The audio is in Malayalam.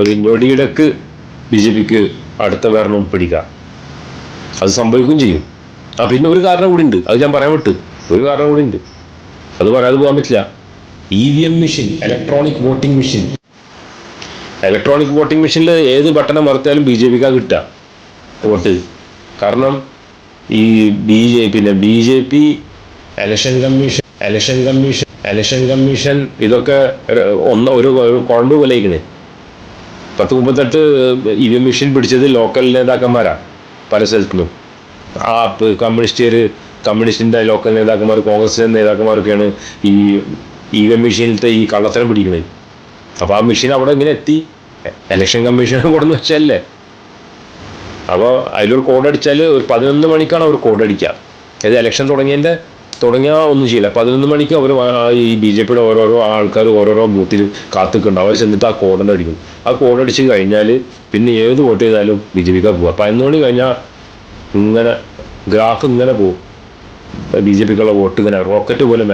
ഒരു ഞൊടിയിടക്ക് ബി ജെ പിക്ക് അടുത്ത ഭരണം പിടിക്കാം. അത് സംഭവിക്കുകയും ചെയ്യും. ആ പിന്നെ ഒരു കാരണം കൂടി ഉണ്ട്. അത് ഞാൻ പറയാൻ വിട്ട്. ഒരു കാരണം കൂടി ഉണ്ട്. അത് പറയാതെ പോകാൻ പറ്റില്ല. E V M machine electronic voting machine electronic voting മെഷീനിൽ ഏത് ബട്ടൺ മറത്തിയാലും ബി ജെ പിക്കാണ് കിട്ടുക. വോട്ട്. കാരണം ഈ ബി ജെ പിന്നെ B J P election commission election commission election commission ഇതൊക്കെ ഒന്ന് ഒരു കുഴമ്പ് പോലെ ഇരിക്കണേ. പത്ത് മുപ്പത്തെട്ട് ഇ വി എം മെഷീൻ പിടിച്ചത് ലോക്കൽ നേതാക്കന്മാരാണ് പല സ്ഥലത്തുനിന്നും. ആ കമ്മ്യൂണിസ്റ്റുകാർ കമ്മ്യൂണിസ്റ്റിന്റെ ലോക്കൽ നേതാക്കന്മാർ കോൺഗ്രസിന്റെ നേതാക്കന്മാരൊക്കെയാണ് ഈ ഇ വി എം മെഷീനിലത്തെ ഈ കള്ളത്തരം പിടിക്കുന്നത്. അപ്പോൾ ആ മെഷീൻ അവിടെ ഇങ്ങനെ എത്തി. ഇലക്ഷൻ കമ്മീഷൻ കൊടുന്ന് വെച്ചല്ലേ അപ്പോൾ അതിലൊരു കോഡ് ഒരു പതിനൊന്ന് മണിക്കാണ് അവർ കോഡ് അടിക്കുക. ഏത് ഇലക്ഷൻ തുടങ്ങിയതിന്റെ തുടങ്ങിയാൽ ഒന്നും ചെയ്യില്ല. പതിനൊന്ന് മണിക്ക് അവർ ഈ ബി ജെ പിയുടെ ഓരോരോ ആൾക്കാർ ഓരോരോ ബൂത്തിൽ കാത്തുക്കുണ്ട് അവർ ചെന്നിട്ട് ആ കോടന്റെ അടിക്കും. ആ കോടടിച്ച് കഴിഞ്ഞാൽ പിന്നെ ഏത് വോട്ട് ചെയ്താലും ബി ജെ പിക്കാർ പോവുക പതിനൊന്ന് മണി കഴിഞ്ഞാൽ ഇങ്ങനെ ഗ്രാഫ് ഇങ്ങനെ പോകും ബി ജെ പിക്കുള്ള വോട്ട് ഇങ്ങനെ റോക്കറ്റ് പോലെ